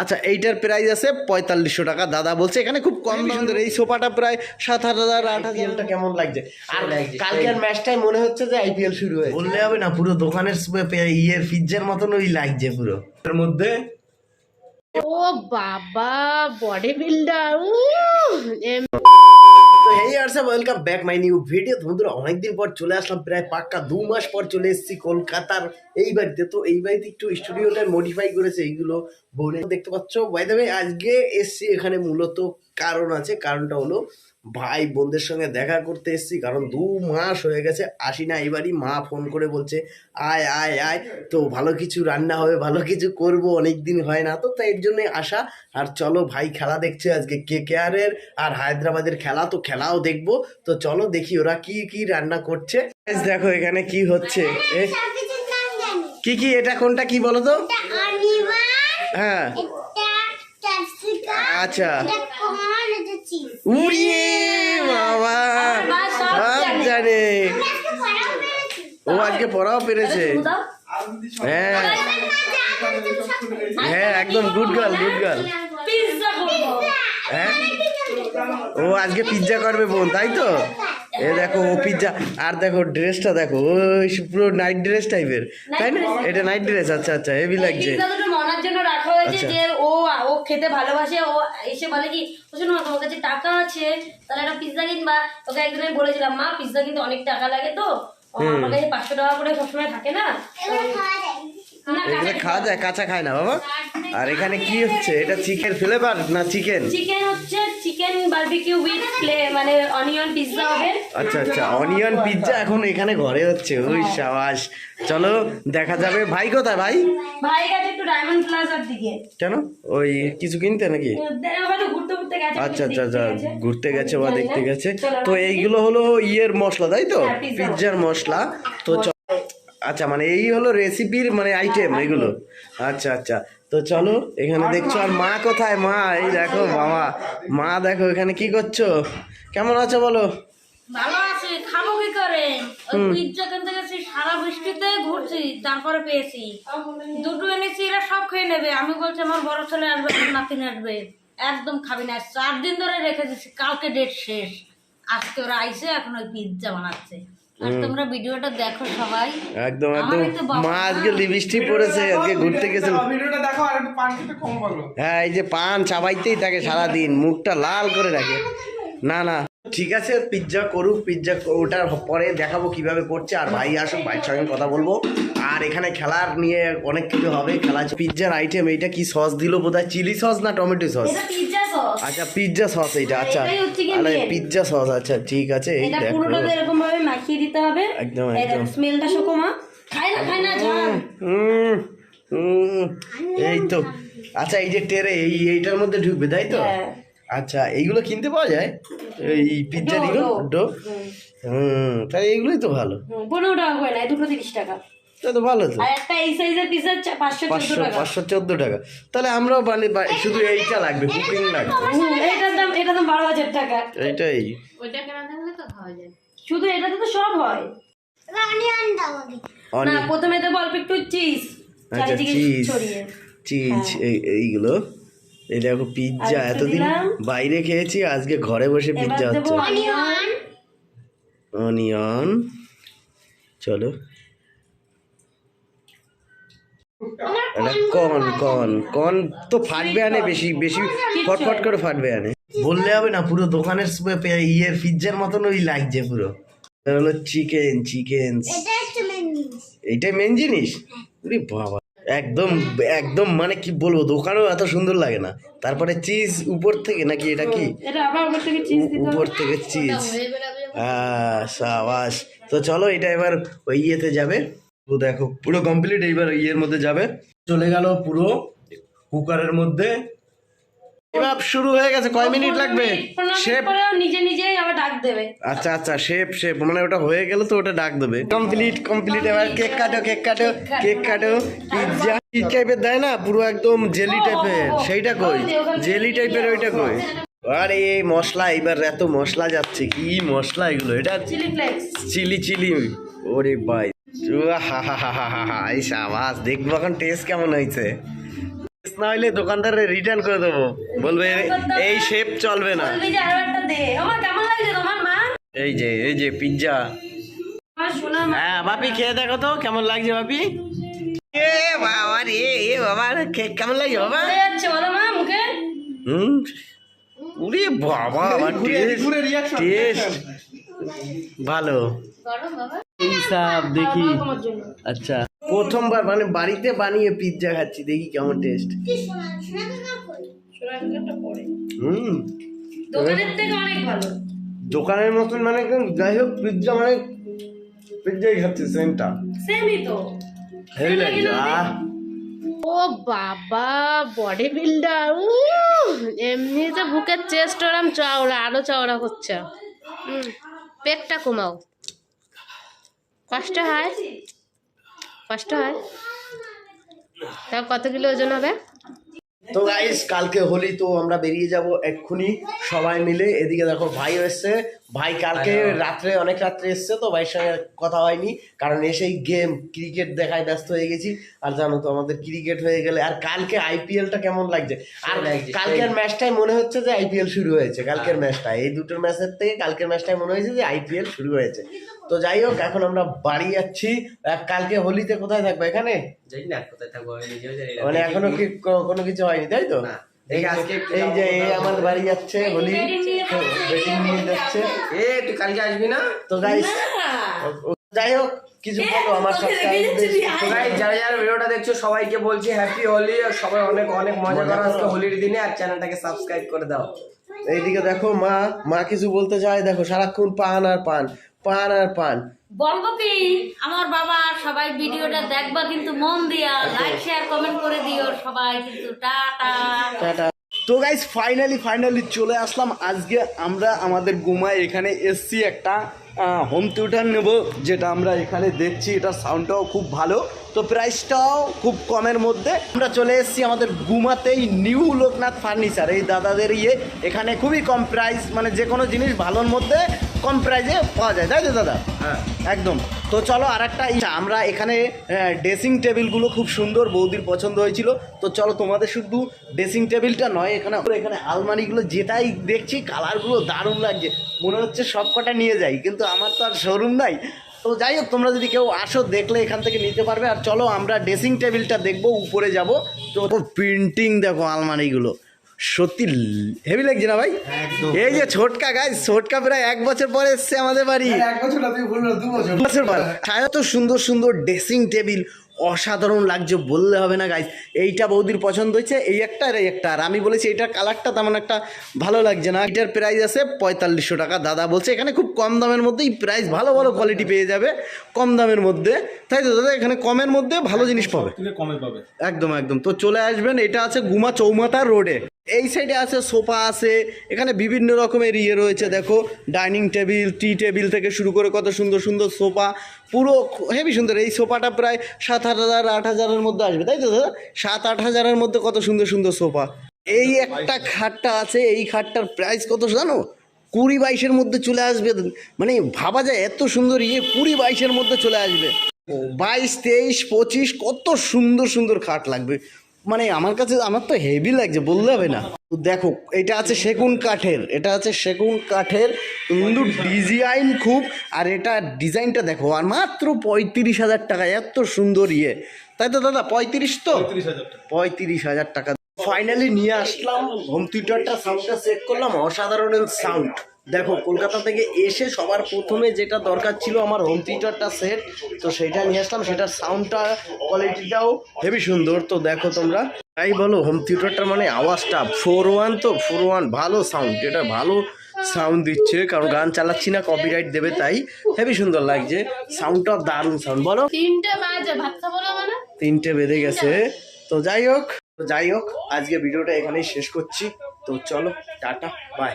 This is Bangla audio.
আচ্ছা এইটার প্রাইস আছে পঁয়তাল্লিশশো টাকা। দাদা বলছে এখানে খুব কম সুন্দর এই সোফাটা প্রায় সাত হাজার আট হাজারটা কেমন লাগছে? আর কালকের ম্যাচটাই মনে হচ্ছে যে আইপিএল শুরু হয়ে বললে হবে না পুরো দোকানের ইয়ের ফ্রিজের মতন ওই লাগছে পুরো। এর মধ্যে ও বাবা বডি বিল্ডার তো এই ARSA welcome back my new video বন্ধুরা, অনেকদিন পর চলে আসলাম, প্রায় পাক্কা দু মাস পর চলে এসেছি কলকাতার এই বাড়িতে। তো এই বাড়িতে একটু স্টুডিওটা মডিফাই করেছে, এইগুলো বোনে দেখতে পাচ্ছ। বাই দ্য আজকে এসছি এখানে মূলত কারণ আছে কারণটা হলো ভাই বোনদের সঙ্গে দেখা করতে এসেছি কারণ দু মাস হয়ে গেছে আসি না এবারই মা ফোন করে বলছে আয় আয় আয় তো ভালো কিছু রান্না হবে ভালো কিছু করব অনেক দিন হয় না তো তাই এর জন্যই আসা আর চলো ভাই খেলা দেখছে আজকে কে কেয়ারের আর হায়দ্রাবাদের খেলা তো খেলাও দেখব তো চলো দেখি ওরা কি কি রান্না করছে। দেখো এখানে কি হচ্ছে কি কি এটা কোনটা কি বলো তো? হ্যাঁ। আচ্ছা। উড়িয়ে বাবা। সব জানে। ও আজকে পড়াও পেরেছে। হ্যাঁ। হ্যাঁ একদম গুড গার্ল গুড গার্ল হ্যাঁ। ও আজকে পিৎজা করবে বোন তাই তো? এ দেখো ও পিৎজা আর দেখো ড্রেসটা দেখো ওই পুরো নাইট ড্রেস টাইপের তাই না? এটা নাইট ড্রেস আচ্ছা আচ্ছা হেভি লাগছে। পিৎজা দুটো মনার জন্য রাখা হয়েছে আচ্ছা। ও খেতে ভালোবাসে ও এসে বলে কি ও শোনো না, তোমার কাছে টাকা আছে তাহলে একটা পিৎজা কিনবা ওকে একদিন আমি বলেছিলাম মা পিৎজা কিন্তু অনেক টাকা লাগে তো আমার কাছে পাঁচশো টাকা করে সবসময় থাকে না? না এগুলো খাওয়া যায় কাঁচা খায় না বাবা? আর এখানে কি হচ্ছে? এটা চিকেন ফ্লেভার না চিকেন চিকেন হচ্ছে চিকেন বারবিকিউ উইথ প্লে মানে অনিয়ন পিৎজা হবে। আচ্ছা আচ্ছা অনিয়ন পিৎজা এখন এখানে ঘরে হচ্ছে। ওই সাবাস। চলো দেখা যাবে। ভাই কোথায় ভাই? ভাই গেছে একটু ডায়মন্ড প্লাজার দিকে। কেন? ওই কিছু কিনতে নাকি? ঘুরতে ঘুরতে গেছে আচ্ছা আচ্ছা আচ্ছা ঘুরতে গেছে বা দেখতে গেছে। তো এইগুলো হলো ইয়ের মশলা তাই তো? হ্যাঁ, পিৎজার মশলা। তো চ- আচ্ছা মানে এই হলো রেসিপির মানে আইটেম এগুলো। আচ্ছা আচ্ছা। তো চলো এখানে দেখছ আর মা কোথায়? মা এই দেখো বাবা মা দেখো এখানে কি করছ? কেমন আছো বলো? ভালো আছি খাব কি করে? সারা বৃষ্টিতে ঘুরছি তারপরে পেয়েছি। দুটো এনেছি এরা সব খেয়ে নেবে। আমি বলছি আমার বড় ছেলে আসবে নাতিন আসবে। একদম খাবি না। চার দিন ধরে রেখে দিচ্ছি কালকে ডেট শেষ। আজকে ওরা আইসে এখন ওই পিৎজা বানাচ্ছে। আর তোমরা ভিডিওটা দেখো সবাই। একদম একদম। মা আজকে লিপস্টিক পরেছে আজকে ঘুরতে গেছিল। ভিডিওটা দেখো আর একটু পান খেতে কম বলো। হ্যাঁ এই যে পান চাবাইতেই থাকে সারাদিন মুখটা লাল করে রাখে। না না ঠিক আছে পিৎজা করুক পিৎজা ওটার পরে দেখাবো কীভাবে করছে আর ভাই আসুক ভাইয়ের সঙ্গে কথা বলব। আর এখানে খেলার নিয়ে অনেক কিছু হবে খেলা পিৎজার আইটেম এইটা কি সস দিল বোধহয়? চিলি সস না টমেটো সস আচ্ছা পিৎজা সস এইটা আচ্ছা। এটাই আরে পিৎজা সস আচ্ছা ঠিক আছে এই দেখো। পুরোটা এরকম ভাবে মাখিয়ে দিতে হবে। একদম, একদম। স্মেলটা শুকো খাই না খাই না জান উম, উম, এই তো। আচ্ছা এই যে টেরে এই এইটার মধ্যে ঢুকবে তাই তো? হ্যাঁ। আচ্ছা এইগুলো কিনতে পাওয়া যায়? এই পিৎজা ডো, এগুলো ডো। হুম। তাই এইগুলোই তো ভালো। পনেরো টাকা করে নেয় দুটো তিরিশ টাকা। তা তো ভালো তো। আর একটা এই সাইজের পিজা পাঁচশো পাঁচশো টাকা। পাঁচশো চোদ্দ টাকা। তাহলে আমরাও শুধু এইটা লাগবে কুকিং লাগবে। হুম, এটার দাম এটার দাম বারো হাজার টাকা। এইটাই। শুধু এটাতে তো সব হয়। না প্রথমে অল্প একটু চিজ আচ্ছা চারিদিকে চিজ ছড়িয়ে। চিজ এইগুলো। এই দেখো পিৎজা এতদিন বাইরে খেয়েছি আজকে ঘরে বসে পিৎজা হচ্ছে। অনিয়ন অনিয়ন চলো। এটা কন কন কন তো ফাটবে আনে বেশি বেশি ফটফট করে ফাটবে আনে। বললে হবে না পুরো দোকানের ইয়ের পিৎজার মতন ওই লাগছে পুরো। হলো চিকেন চিকেন এইটাই মেন জিনিস? বাবা। একদম একদম মানে কি বলব দোকানেও এত সুন্দর লাগে না। তারপরে চিজ উপর থেকে নাকি এটা কি? উপর থেকে চিজ হ্যাঁ সাবাস। তো চলো এটা এবার ওই ইয়েতে যাবে। তো দেখো পুরো কমপ্লিট এইবার ইয়ের মধ্যে যাবে। চলে গেল পুরো কুকারের মধ্যে। এবার শুরু হয়ে গেছে। কয় মিনিট লাগবে? শেপ। পরেও নিজে নিজেই আবার ডাক দেবে। আচ্ছা আচ্ছা শেপ শেপ। মানে ওটা হয়ে গেল তো ওটা ডাক দেবে। কমপ্লিট কমপ্লিট এবার কেক কাটো কেক কাটো কেক কাটো। পিৎজা। কি টাইপের দেয় না? পুরো একদম জেলি টাইপের সেইটা কই? জেলি টাইপের ওইটা কই? আরে এই মশলা এবার এত মশলা যাচ্ছে। কি মশলা এগুলো? এটা চিলি চিলি চিলি। ওরে ভাই। হা হা হা হা হা হা এই সাবাস। দেখব এখন টেস্ট কেমন হয়েছে। না হলে দোকানদারে রিটার্ন করে দেবো। বলবে এই শেপ চলবে না। এই যে এই যে পিৎজা হ্যাঁ বাপি খেয়ে দেখো তো কেমন লাগছে বাপি? এ বাবা রে এ বাবা কেমন লাগছে বাবা? হুম? উরে বাবা আমার টেস্ট ভালো। গরম বাবা। দেখি। আচ্ছা। প্রথমবার মানে বাড়িতে বানিয়ে পিৎজা খাচ্ছি দেখি কেমন টেস্ট হুম। দোকানের থেকে অনেক ভালো। দোকানের মতন মানে একদম যাই হোক পিৎজা মানে পিৎজাই খাচ্ছি সেমটা সেমই তো। হেভি লাগছে আহ। ও বাবা বডি বিল্ডার এমনিতে বুকের চেস্ট ওরম চওড়া আরও চওড়া করছে পেটটা কমাও। কষ্ট হয়? কষ্ট হয়। তাও কত কিলো ওজন হবে? তো গাইস কালকে হোলি, তো আমরা বেরিয়ে যাব এক্ষুনি সবাই মিলে। এদিকে দেখো ভাই এসছে। ভাই কালকে রাত্রে অনেক রাত্রে এসছে তো ভাইয়ের সঙ্গে কথা হয়নি কারণ এসেই গেম ক্রিকেট দেখায় ব্যস্ত হয়ে গেছি। আর জানো তো আমাদের ক্রিকেট হয়ে গেলে আর কালকে আইপিএলটা কেমন লাগছে? আর কালকের ম্যাচটাই মনে হচ্ছে যে আইপিএল শুরু হয়েছে কালকের ম্যাচটা এই দুটোর ম্যাচের থেকে কালকের ম্যাচটাই মনে হয়েছে যে আইপিএল শুরু হয়েছে। তো যাই হোক এখন আমরা বাড়ি যাচ্ছি। কালকে হোলিতে কোথায় থাকব এখানে? জানি না কোথায় থাকব মানে এখনও কি কোনো কিছু হয়নি তাই তো? না। এই যে- আজকে এই আমার বাড়ি যাচ্ছে হোলি। বেটিং নিয়ে যাচ্ছে। এ তুই কালকে আসবি না? তো গাইস যাই হোক কিছু বলো আমার guys, যারা যারা ভিডিওটা দেখছ সবাইকে বলছি হ্যাপি হোলি সবাই অনেক অনেক মজা করো আজকে হোলির দিনে আর চ্যানেলটাকে সাবস্ক্রাইব করে দাও। এইদিকে দেখো মা মা কিছু বলতে চায় দেখো সারাক্ষণ পান আর পান পান আর পান। বলব কি আমার বাবা সবাই ভিডিওটা দেখবা কিন্তু মন দিয়া লাইক শেয়ার কমেন্ট করে দিও সবাই কিন্তু। টাটা। টাটা। তো গাইজ ফাইনালি ফাইনালি চলে আসলাম। আজকে আমরা আমাদের গুমায় এখানে এসছি একটা হোম থিয়েটার নেব, যেটা আমরা এখানে দেখছি এটা সাউন্ডটাও খুব ভালো। তো প্রাইসটাও খুব কমের মধ্যে। আমরা চলে এসেছি আমাদের গুমাতেই নিউ লোকনাথ ফার্নিচার এই দাদাদের ইয়ে। এখানে খুবই কম প্রাইস মানে যে কোনো জিনিস ভালোর মধ্যে কম প্রাইসে পাওয়া যায় তাই তো দাদা? হ্যাঁ। একদম। তো চলো আর একটা আমরা এখানে ড্রেসিং টেবিলগুলো খুব সুন্দর বৌদির পছন্দ হয়েছিল। তো চলো তোমাদের শুধু ড্রেসিং টেবিলটা নয় এখানে এখানে আলমারিগুলো যেটাই দেখছি কালারগুলো দারুণ লাগছে। মনে হচ্ছে সব কটা নিয়ে যাই কিন্তু আমার তো আর শোরুম নাই। তো যাই হোক তোমরা যদি কেউ আসো দেখলে এখান থেকে নিতে পারবে। আর চলো আমরা ড্রেসিং টেবিলটা দেখব উপরে যাব। তো প্রিন্টিং দেখো আলমারিগুলো। সত্যি হেভি লাগছে না ভাই? এই যে ছোটকা গাই ছোটকা প্রায় এক বছর পরে এসছে আমাদের বাড়ি। বছর পর। এত সুন্দর সুন্দর ড্রেসিং টেবিল অসাধারণ লাগছে বললে হবে না গাইজ এইটা বৌদির পছন্দ হয়েছে এই একটা আর এই একটা। আর আমি বলেছি এইটার কালারটা তেমন একটা ভালো লাগছে না। এটার প্রাইস আছে পঁয়তাল্লিশশো টাকা। দাদা বলছে এখানে খুব কম দামের মধ্যেই প্রাইস ভালো ভালো কোয়ালিটি পেয়ে যাবে কম দামের মধ্যে। তাই তো দাদা এখানে কমের মধ্যে ভালো জিনিস পাবে। কমে পাবে। একদম একদম। তো চলে আসবেন এটা আছে গুমা চৌমাথা রোডে এই সাইডে আছে, সোফা আছে, এখানে বিভিন্ন রকমের ইয়ে রয়েছে, দেখো, ডাইনিং টেবিল, টি টেবিল থেকে শুরু করে কত সুন্দর সুন্দর সোফা, পুরো হেভি সুন্দর, এই সোফাটা প্রায় সাত আট হাজার, আট হাজারের মধ্যে আসবে, তাই তো, দাদা? সাত আট হাজারের মধ্যে কত সুন্দর সুন্দর সোফা। এই একটা খাটটা আছে, এই খাটটার প্রাইস কত জানো? কুড়ি বাইশের মধ্যে চলে আসবে মানে ভাবা যায়, এত সুন্দর ইয়ে কুড়ি বাইশের মধ্যে চলে আসবে। বাইশ, তেইশ, পঁচিশ, কত সুন্দর সুন্দর খাট লাগবে। মানে আমার কাছে আমার তো হেভি লাগছে বললে হবে না। তো দেখো এটা আছে সেগুন কাঠের এটা আছে সেগুন কাঠের কিন্তু ডিজাইন খুব আর এটা ডিজাইনটা দেখো আর মাত্র পঁয়ত্রিশ হাজার টাকা এত সুন্দর ইয়ে। তাই তো দাদা পঁয়ত্রিশ তো? পঁয়ত্রিশ হাজার টাকা। ফাইনালি নিয়ে আসলাম হোম থিয়েটারটা সাউন্ডটা সেট করলাম অসাধারণ সাউন্ড দেখো কলকাতা থেকে এসে সবার প্রথমে যেটা দরকার ছিল আমার হোম থিয়েটারটা সেট তো সেটা নিয়ে আসলাম সেটার সাউন্ডটা কোয়ালিটিটাও হেভি সুন্দর। তো দেখো তোমরা তাই বলো হোম থিয়েটারটা মানে আওয়াজটা ফোর ওয়ান তো ফোর ওয়ান ভালো সাউন্ড এটা ভালো সাউন্ড দিচ্ছে কারণ গান চালাচ্ছি না কপিরাইট দেবে তাই হেভি সুন্দর লাগছে সাউন্ডটা দারুণ সাউন্ড বলো। তিনটে বাজে ভাত খাব না মানে? তিনটে বেঁধে গেছে তো যাই হোক তো যাই হোক আজকে ভিডিওটা এখানেই শেষ করছি তো চলো টাটা বাই